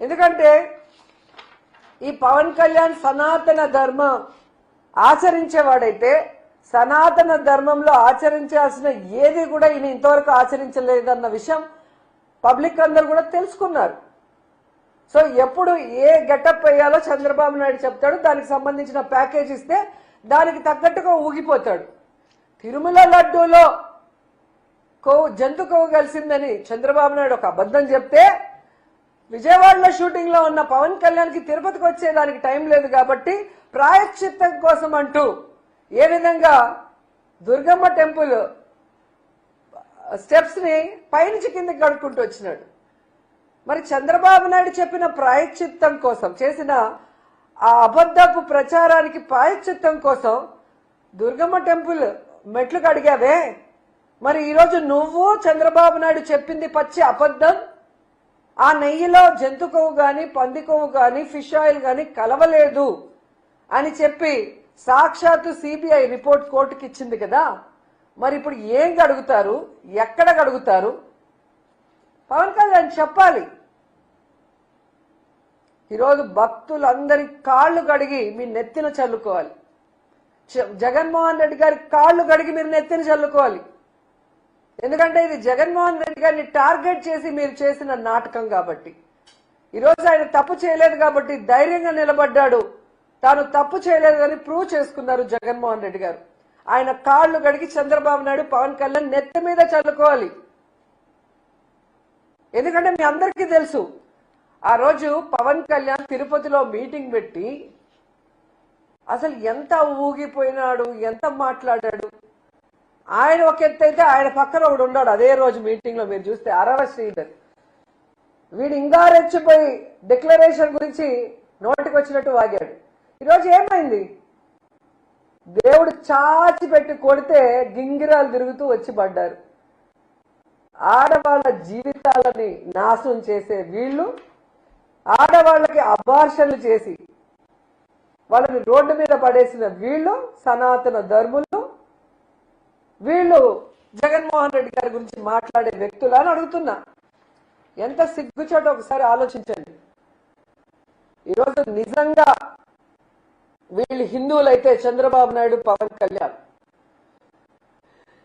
ఎందుకంటే ఈ పవన్ కళ్యాణ్ సనాతన ధర్మం ఆచరించేవాడైతే సనాతన ధర్మంలో ఆచరించాల్సిన ఏది కూడా ఈయన ఇంతవరకు ఆచరించలేదన్న విషయం పబ్లిక్ అందరు కూడా తెలుసుకున్నారు. సో ఎప్పుడు ఏ గెటప్ వేయాలో చంద్రబాబు నాయుడు చెప్తాడు దానికి సంబంధించిన ప్యాకేజ్ ఇస్తే దానికి తగ్గట్టుగా ఊగిపోతాడు. తిరుమల లడ్డూలో కొవ్వు జంతు కొవ్వు కలిసిందని చంద్రబాబు నాయుడు ఒక అబద్ధం చెప్తే విజయవాడలో షూటింగ్లో ఉన్న పవన్ కళ్యాణ్కి తిరుపతికి వచ్చేదానికి టైం లేదు కాబట్టి ప్రాయశ్చిత్తం కోసం అంటూ ఏ విధంగా దుర్గమ్మ టెంపుల్ స్టెప్స్ని పైనుంచి కిందకి కడుక్కుంటూ వచ్చినాడు. మరి చంద్రబాబు నాయుడు చెప్పిన ప్రాయశ్చిత్తం కోసం చేసిన ఆ అబద్ధపు ప్రచారానికి ప్రాయశ్చిత్తం కోసం దుర్గమ్మ టెంపుల్ మెట్లు కడిగావే మరి ఈరోజు నువ్వు చంద్రబాబు నాయుడు చెప్పింది పచ్చి అబద్ధం ఆ నెయ్యిలో జంతు కొవ్వు కానీ పంది కొవ్వు కానీ ఫిష్ ఆయిల్ కానీ కలవలేదు అని చెప్పి సాక్షాత్తు సిబిఐ రిపోర్ట్ కోర్టుకి ఇచ్చింది కదా. మరి ఇప్పుడు ఏం గడుగుతారు ఎక్కడ గడుగుతారు పవన్ కళ్యాణ్ చెప్పాలి. ఈరోజు భక్తులందరి కాళ్ళు కడిగి మీ నెత్తిన చల్లుకోవాలి. జగన్మోహన్ రెడ్డి గారి కాళ్ళు కడిగి మీరు నెత్తిన చల్లుకోవాలి. ఎందుకంటే ఇది జగన్మోహన్ రెడ్డి గారిని టార్గెట్ చేసి మీరు చేసిన నాటకం కాబట్టి. ఈరోజు ఆయన తప్పు చేయలేదు కాబట్టి ధైర్యంగా నిలబడ్డాడు. తాను తప్పు చేయలేదు అని ప్రూవ్ చేసుకున్నారు జగన్మోహన్ రెడ్డి గారు. ఆయన కాళ్ళు గడిగి చంద్రబాబు నాయుడు పవన్ కళ్యాణ్ నెత్తి మీద చల్లుకోవాలి. ఎందుకంటే మీ అందరికీ తెలుసు ఆ రోజు పవన్ కళ్యాణ్ తిరుపతిలో మీటింగ్ పెట్టి అసలు ఎంత ఊగిపోయినాడు ఎంత మాట్లాడాడు ఆయన ఒక ఎత్తు అయితే ఆయన పక్కన ఒకడు ఉన్నాడు. అదే రోజు మీటింగ్లో మీరు చూస్తే అరవ శ్రీధర్. వీడు ఇంకా రెచ్చిపోయి డిక్లరేషన్ గురించి నోటికి వచ్చినట్టు వాగాడు. ఈరోజు ఏమైంది? దేవుడు చాచి పెట్టి కొడితే గింగిరాలు తిరుగుతూ వచ్చి పడ్డారు. ఆడవాళ్ళ జీవితాలని నాశనం చేసే వీళ్ళు ఆడవాళ్ళకి అబార్షన్లు చేసి వాళ్ళని రోడ్డు మీద పడేసిన వీళ్ళు సనాతన ధర్ములు వీళ్ళు జగన్మోహన్ రెడ్డి గారి గురించి మాట్లాడే వ్యక్తులు అని అడుగుతున్నా. ఎంత సిగ్గుచోట ఒకసారి ఆలోచించండి. ఈరోజు నిజంగా వీళ్ళు హిందువులైతే చంద్రబాబు నాయుడు పవన్ కళ్యాణ్.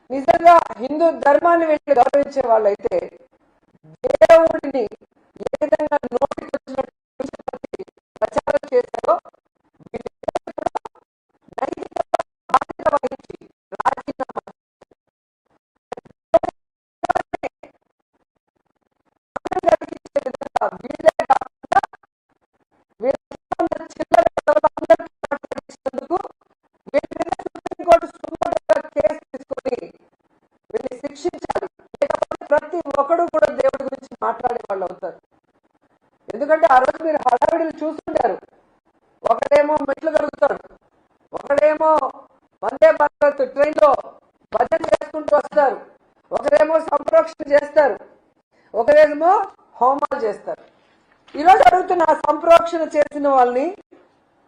నిజంగా హిందూ ధర్మాన్ని వీళ్ళు గౌరవించే వాళ్ళైతే దేవుడిని ఏ విధంగా ఒకడేమో మెట్లు కలుగుతాడు ఒకడేమో వందే భారత్ ట్రైన్లో భజన చేసుకుంటూ వస్తారు. ఒకరేమో సంప్రోక్షణ చేస్తారు. ఒకరేమో హోమాలు చేస్తారు. ఈరోజు అడుగుతున్న సంప్రోక్షణ చేసిన వాళ్ళని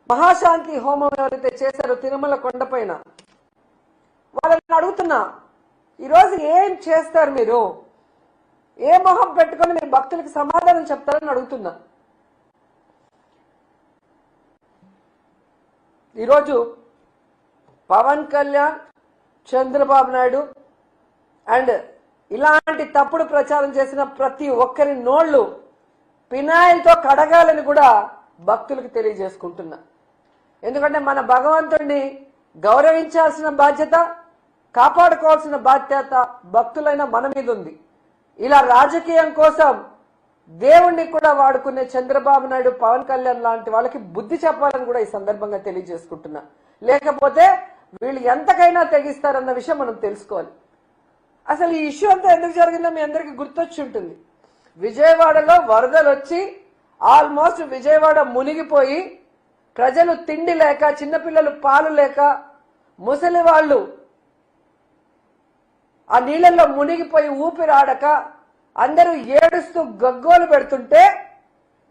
మహాశాంతి హోమం ఎవరైతే చేశారో తిరుమల కొండపైన వాళ్ళని అడుగుతున్నా ఈరోజు ఏం చేస్తారు మీరు? ఏ మొహం పెట్టుకొని మీ భక్తులకు సమాధానం చెప్తారని అడుగుతున్నా. ఈరోజు పవన్ కళ్యాణ్ చంద్రబాబు నాయుడు అండ్ ఇలాంటి తప్పుడు ప్రచారం చేసిన ప్రతి ఒక్కరి నోళ్ళు పినాయిల్తో కడగాలని కూడా భక్తులకు తెలియజేసుకుంటున్నా. ఎందుకంటే మన భగవంతుడిని గౌరవించాల్సిన బాధ్యత కాపాడుకోవాల్సిన బాధ్యత భక్తులైన మన మీద ఉంది. ఇలా రాజకీయం కోసం దేవుణ్ణి కూడా వాడుకునే చంద్రబాబు నాయుడు పవన్ కళ్యాణ్ లాంటి వాళ్ళకి బుద్ధి చెప్పాలని కూడా ఈ సందర్భంగా తెలియజేసుకుంటున్నా. లేకపోతే వీళ్ళు ఎంతకైనా తెగిస్తారన్న విషయం మనం తెలుసుకోవాలి. అసలు ఈ ఇష్యూ అంతా ఎందుకు జరిగిందో మీ అందరికి గుర్తొచ్చి ఉంటుంది. విజయవాడలో వరదలు వచ్చి ఆల్మోస్ట్ విజయవాడ మునిగిపోయి ప్రజలు తిండి లేక చిన్నపిల్లలు పాలు లేక ముసలి వాళ్ళు ఆ నీళ్ళల్లో మునిగిపోయి ఊపిరాడక అందరూ ఏడుస్తూ గగ్గోలు పెడుతుంటే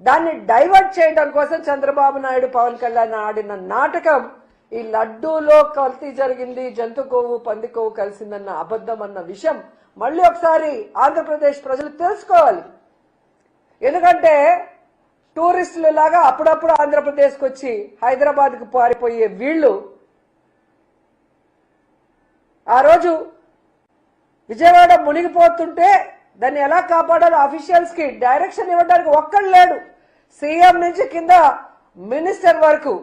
దాన్ని డైవర్ట్ చేయడం కోసం చంద్రబాబు నాయుడు పవన్ కళ్యాణ్ ఆడిన నాటకం ఈ లడ్డూలో కల్తీ జరిగింది జంతు కొవ్వు పంది కొవ్వు కలిసిందన్న అబద్ధం అన్న విషయం మళ్ళీ ఒకసారి ఆంధ్రప్రదేశ్ ప్రజలు తెలుసుకోవాలి. ఎందుకంటే టూరిస్టులు లాగా అప్పుడప్పుడు ఆంధ్రప్రదేశ్కి వచ్చి హైదరాబాద్కు పారిపోయే వీళ్ళు ఆ రోజు విజయవాడ మునిగిపోతుంటే దాన్ని ఎలా కాపాడాలో ఆఫీషియల్స్కి డైరెక్షన్ ఇవ్వడానికి ఒక్కడు లేడు. సీఎం నుంచి కింద మినిస్టర్ వరకు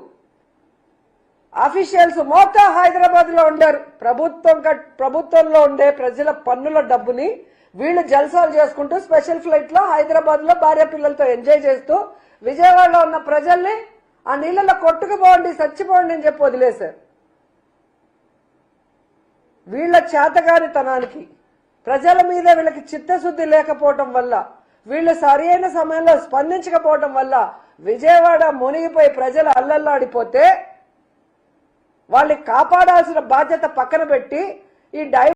అఫీషియల్స్ మొత్తం హైదరాబాద్లో ఉండారు. ప్రభుత్వం ప్రభుత్వంలో ఉండే ప్రజల పన్నుల డబ్బుని వీళ్ళు జల్సాలు చేసుకుంటూ స్పెషల్ ఫ్లైట్లో హైదరాబాద్లో భార్య పిల్లలతో ఎంజాయ్ చేస్తూ విజయవాడలో ఉన్న ప్రజల్ని ఆ నీళ్ళలో కొట్టుకుపోండి చచ్చిపోండి అని చెప్పి వదిలేశారు. వీళ్ళ చేతగానితనానికి ప్రజల మీద వీళ్ళకి చిత్తశుద్ధి లేకపోవటం వల్ల వీళ్ళు సరైన సమయంలో స్పందించకపోవటం వల్ల విజయవాడ మునిగిపోయి ప్రజలు అల్లల్లాడిపోతే వాళ్ళని కాపాడాల్సిన బాధ్యత పక్కన పెట్టి ఈ డై